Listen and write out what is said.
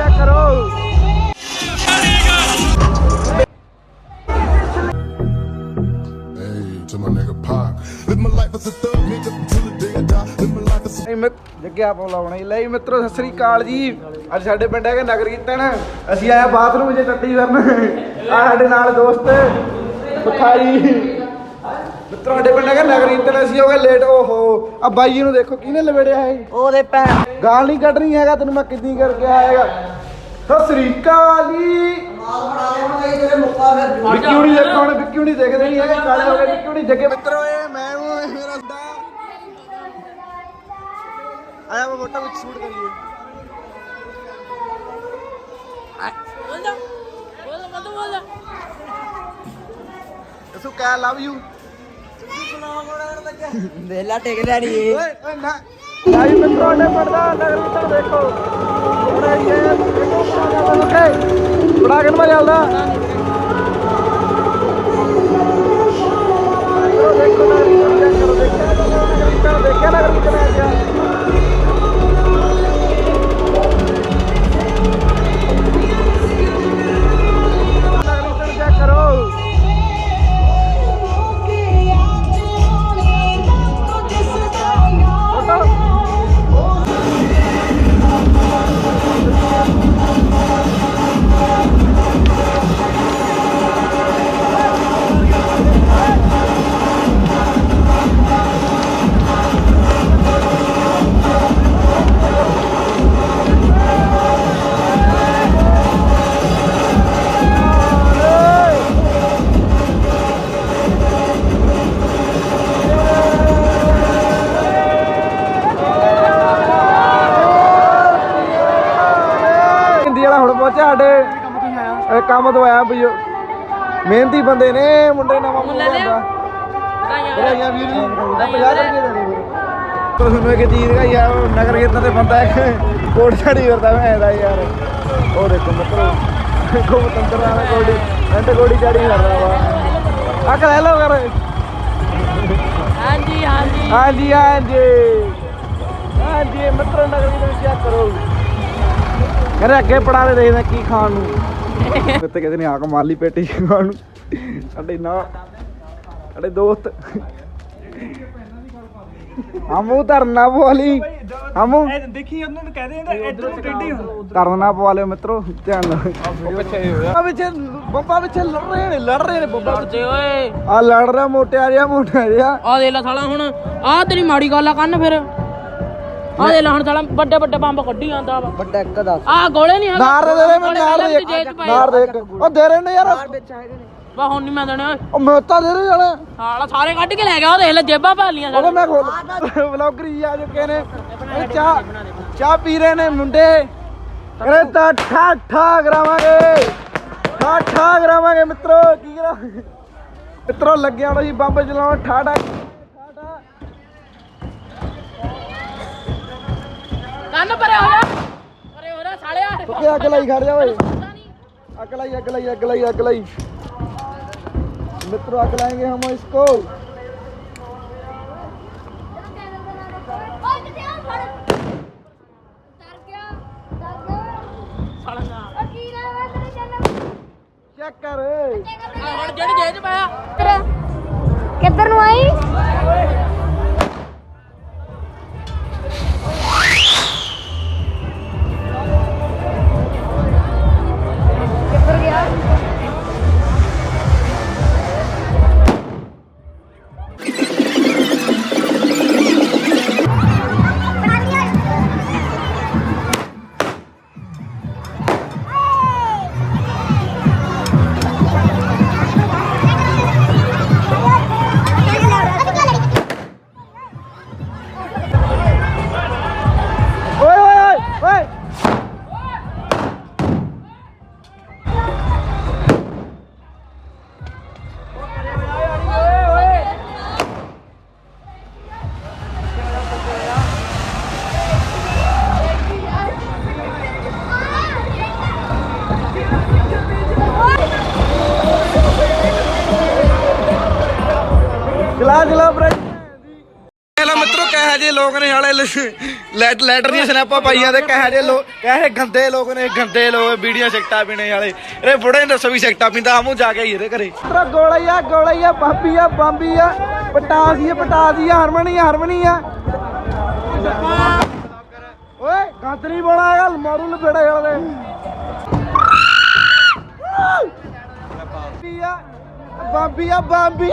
Check ਕਰੋ? ਨਹੀਂ ਮਿੱਤ ਜੱਗਿਆ ਪੌਲਾਉਣਾ ਹੀ ਲਈ ਮਿੱਤਰੋ ਸਤਿ ਸ੍ਰੀ ਅਕਾਲ ਜੀ। ਅੱਜ ਸਾਡੇ ਪਿੰਡ ਹੈਗਾ ਨਗਰ ਕੀਰਤਨ। ਅਸੀਂ ਆਇਆ ਬਾਥਰੂਮ 'ਚ ਟੱਟੀ ਕਰਨ ਆ ਸਾਡੇ ਨਾਲ ਦੋਸਤ ਸੁਖਾ ਸਾਡੇ ਪਿੰਡ ਹੈਗਾ ਨਗਰ ਅਸੀਂ ਹੋ ਗਏ ਲੇਟ ਓਹੋ ਆ ਬਾਈ ਜੀ ਨੂੰ ਦੇਖੋ ਕਿਹਨੇ ਲਵੇੜਿਆ ਹੈ ਉਹਦੇ ਭੈਣ ਗਾਲ ਨਹੀਂ ਕੱਢਣੀ ਹੈਗਾ ਤੈਨੂੰ ਮੈਂ ਕਿੱਦੀ ਕਰਕੇ ਆਏਗਾ ਸਤਿ ਸ੍ਰੀ ਅਕਾਲ ਜੀ। ਵਿੱਕਿਉ ਨਹੀਂ ਦੇਖੋ ਹੁਣ ਵਿੱਕਿਉ ਨਹੀਂ ਦੇਖਦੇ ਨਹੀਂ ਹੈਗੇ ਕਾਲੇ ਹੋ ਗਏ ਵਿੱਕਿਉ ਨਹੀਂ ਜੱਗੇ? ਮਿੱਤਰੋ ਇਹ ਮੈਂ ਹੂੰ ਇਹ ਮੇਰਾ ਦਾ ਆਇਆ ਮੈਂ ਮੋਟਾ ਵਿੱਚ ਸ਼ੂਟ ਕਰੀਏ। ਦੱਸੋ ਕਾ ਲਵ ਯੂ? ਵੇਲਾ ਟਿਕ ਲੈਣੀ ਏ। ਲਾਈ ਮਿੱਤਰੋ ਨੇ ਪੜਦਾ ਨਗਰ ਕੀਰਤਨ ਦੇਖੋ। ਓਰੇ ਇਹ ਦੇਖੋ ਬੜਾ ਚੱਲਦਾ ਬੜਾ ਚੱਲਦਾ ਦੇਖੋ ਦੇਖੋ ਦੇਖਿਆ ਨਗਰ ਦੇਖਿਆ, ਨਗਰ ਕੀਰਤਨ ਆ ਇਹ ਕੰਮ ਤੋਂ ਆਇਆ ਬਈ। ਮਿਹਨਤੀ ਬੰਦੇ ਨੇ ਮੁੰਡੇ ਨਵਾਂ ਮੁੰਡਾ ਲਿਆਂਦਾ। ਬੜਾਈਆਂ ਵੀਰ ਜੀ। 50 ਰੁਪਏ ਦੇ ਦੇ ਤੁਹਾਨੂੰ ਇੱਕ ਚੀਜ਼ ਦਾ ਯਾਰ ਨਗਰ ਕੀਰਤਨ ਤੇ ਬੰਦਾ ਇੱਕ ਕੋਟ ਛੜੀ ਕਰਦਾ ਮੈਂ ਇਹਦਾ ਯਾਰ। ਉਹ ਦੇਖੋ ਮਤਲਬ ਕੋ ਤੰਤਰ ਵਾਲਾ ਮੈਂ ਤਾਂ ਕੋਡੀ ਚੜੀ ਕਰਦਾ ਵਾ। ਆ ਕਰ ਲੋ ਕਰ ਹਾਂਜੀ ਹਾਂਜੀ। ਹਾਂਜੀ ਹਾਂਜੀ। ਹਾਂਜੀ ਮਿੱਤਰੋ ਨਗਰ ਕੀਰਤਨ ਚੈੱਕ ਕਰੋ। ਕਹਿੰਦੇ ਅੱਗੇ ਪੜਾ ਦੇ ਦੇਖਦਾ ਕੀ ਖਾਣ ਨੂੰ। ਕਿਤੇ ਕਿਤੇ ਨੇ ਆ ਕਮਾਲੀ ਪੇਟੀ ਖਾਣ ਨੂੰ। ਸਾਡੇ ਨਾ ਸਾਡੇ ਦੋਸਤ। ਹਮੂ ਧਰਨਾ ਬੋਲੀ ਹਮੂ। ਦੇਖੀ ਉਹਨਾਂ ਨੂੰ ਕਹਦੇ ਇਹਦਾ ਇੱਧਰ ਹੋ ਧਰਨਾ ਪਵਾ ਲਿਓ ਮਿੱਤਰੋ ਧਿਆਨ ਨਾਲ। ਪਿੱਛੇ ਹੋਇਆ ਵਿੱਚ ਬੰਬਾ ਵਿੱਚ ਲੜ ਰਹੇ ਨੇ ਲੜ ਰਹੇ ਨੇ ਬੰਬਾ ਤੇ ਓਏ। ਆ ਲੜ ਰਿਹਾ ਮੋਟਿਆ ਜਿਹਾ ਮੋਟਿਆ ਜਿਹਾ। ਆ ਦੇ ਲੈ ਸਾਲਾ ਹੁਣ ਆ ਤੇਰੀ ਮਾੜੀ ਗੱਲ ਆ ਕੰਨ ਫਿਰ। ਆ ਦੇ ਲੈ ਹੁਣ ਸਾਲਾ ਵੱਡੇ ਵੱਡੇ ਬੰਬ ਕੱਢੀ ਜਾਂਦਾ ਵਾ। ਵੱਡਾ ਇੱਕ ਦੱਸ। ਆ ਗੋਲੇ ਨਹੀਂ ਹੈਗੇ? ਨਾਰ ਦੇ ਦੇ ਮੈਂ ਨਾਰ ਦੇ ਨਾਰ ਦੇ ਇੱਕ। ਉਹ ਦੇ ਰਹੇ ਨੇ ਯਾਰ। ਵਿੱਚ ਹੈਗੇ ਨੇ। ਵਾ ਹੁਣ ਨਹੀਂ ਮੈਂ ਦੇਣੇ ਓਏ। ਉਹ ਮੇਤਾ ਦੇ ਰਹੇ ਜਾਣਾ। ਸਾਲਾ ਸਾਰੇ ਕੱਢ ਕੇ ਲੈ ਗਿਆ ਉਹ ਦੇਖ ਲੈ ਜੇਬਾਂ ਭਾਲੀਆਂ ਉਹਦੇ ਮੈਂ ਖੋਲ ਵਲੌਗਰੀ ਆ ਚੁੱਕੇ ਨੇ। ਚਾਹ ਚਾਹ ਪੀ ਰਹੇ ਨੇ ਮੁੰਡੇ। ਕਰੇ ਤਾਂ ਠਾ ਠਾ ਕਰਾਵਾਂਗੇ। ਠਾ ਠਾ ਕਰਾਵਾਂਗੇ ਮਿੱਤਰੋ ਕੀ ਕਰਾਂ? ਮਿੱਤਰੋ ਲੱਗਿਆ ਹੋਣਾ ਜੀ ਬੰਬ ਚਲਾਉਣ ਠਾ ਠਾ। ਕੰਨ ਪਰੇ ਹੋ ਜਾ ਪਰੇ ਹੋ ਜਾ ਸਾਲਿਆ ਕਿ ਅੱਗ ਲਾਈ ਖੜ ਜਾ ਓਏ ਅੱਗ ਲਾਈ ਅੱਗ ਲਾਈ ਅੱਗ ਲਾਈ ਅੱਗ ਲਾਈ मित्रों अग लाएंगे हम इसको चेक कर ਆ ਹੁਣ ਜਿਹੜੀ ਜੇਬ ਚ ਪਾਇਆ ਕਿੱਧਰ ਨੂੰ ਆਈ ਕਹੇ ਜੇ ਲੋਕ ਨੇ ਹਾਲੇ ਲੈਟ ਲੈਟਰ ਦੀਆਂ ਸਨੈਪਾਂ ਪਾਈਆਂ ਤੇ ਕਹੇ ਜੇ ਲੋਕ ਕਹੇ ਗੰਦੇ ਲੋਕ ਨੇ, ਗੰਦੇ ਲੋਕ ਵੀਡੀਓ ਸਿਕਟਾ ਪੀਣੇ ਵਾਲੇ। ਇਹ ਬੁੜੇ ਦੱਸੋ ਵੀ ਸਿਕਟਾ ਪੀਂਦਾ ਆਮੂ ਜਾ ਕੇ ਹੀ ਇਹਦੇ ਘਰੇ। ਤੇਰਾ ਗੋਲਈਆ ਗੋਲਈਆ ਬਾਬੀ ਆ ਬੰਬੀ ਆ ਪਟਾਸੀ ਆ ਓਏ, ਗੰਦ ਨਹੀਂ ਬੋਲਾ ਗੱਲ ਮਾਰੂ ਲਪੇੜੇ ਵਾਲੇ। ਬਾਬੀ ਆ ਬਾਬੀ ਆ ਬਾਬੀ